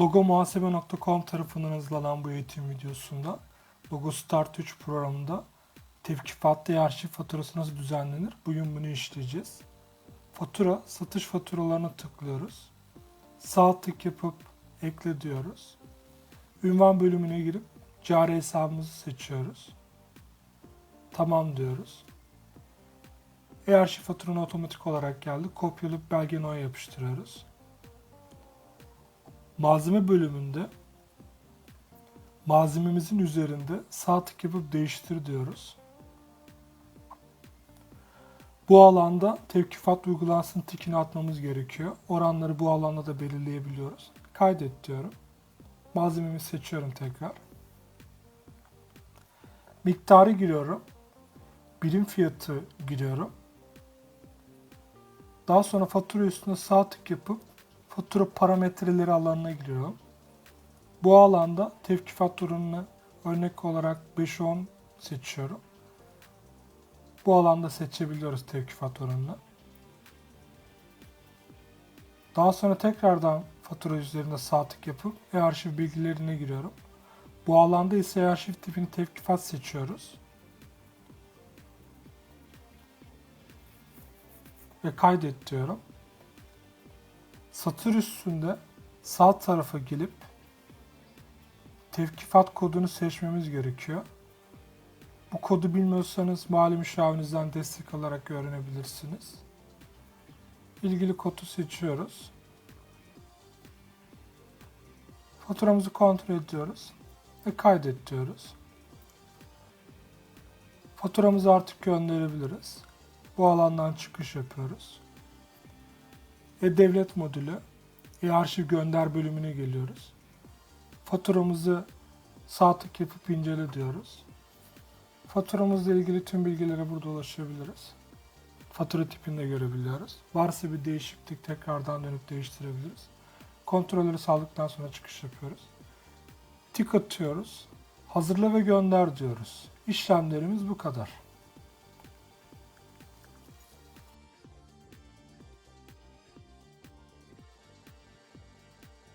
Logomuhasebe.com tarafından hazırlanan bu eğitim videosunda Logo Start 3 programında tevkifatlı arşiv faturası nasıl düzenlenir? Bugün bunu işleyeceğiz. Fatura, satış faturalarına tıklıyoruz. Sağ tık yapıp ekle diyoruz. Ünvan bölümüne girip cari hesabımızı seçiyoruz. Tamam diyoruz. E-arşiv faturanı otomatik olarak geldi. Kopyalayıp belge noya yapıştırıyoruz. Malzeme bölümünde malzememizin üzerinde sağ tık yapıp değiştir diyoruz. Bu alanda tevkifat uygulansın tikini atmamız gerekiyor. Oranları bu alanda da belirleyebiliyoruz. Kaydet diyorum. Malzememi seçiyorum tekrar. Miktarı giriyorum. Birim fiyatı giriyorum. Daha sonra fatura üstüne sağ tık yapıp fatura parametreleri alanına giriyorum. Bu alanda tevkifat oranını örnek olarak 5-10 seçiyorum. Bu alanda seçebiliyoruz tevkifat oranını. Daha sonra tekrardan fatura üzerinde sağ tık yapıp e-arşiv bilgilerine giriyorum. Bu alanda ise e-arşiv tipini tevkifat seçiyoruz. Ve kaydet diyorum. Satır üstünde sağ tarafa gelip tevkifat kodunu seçmemiz gerekiyor. Bu kodu bilmiyorsanız mali müşavirinizden destek alarak öğrenebilirsiniz. İlgili kodu seçiyoruz. Faturamızı kontrol ediyoruz ve kaydet diyoruz. Faturamızı artık gönderebiliriz. Bu alandan çıkış yapıyoruz. E-Devlet modülü, e-arşiv gönder bölümüne geliyoruz. Faturamızı sağ tık yapıp incele diyoruz. Faturamızla ilgili tüm bilgilere burada ulaşabiliriz. Fatura tipini de görebiliyoruz. Varsa bir değişiklik tekrardan dönüp değiştirebiliriz. Kontrolleri sağladıktan sonra çıkış yapıyoruz. Tik atıyoruz. Hazırla ve gönder diyoruz. İşlemlerimiz bu kadar.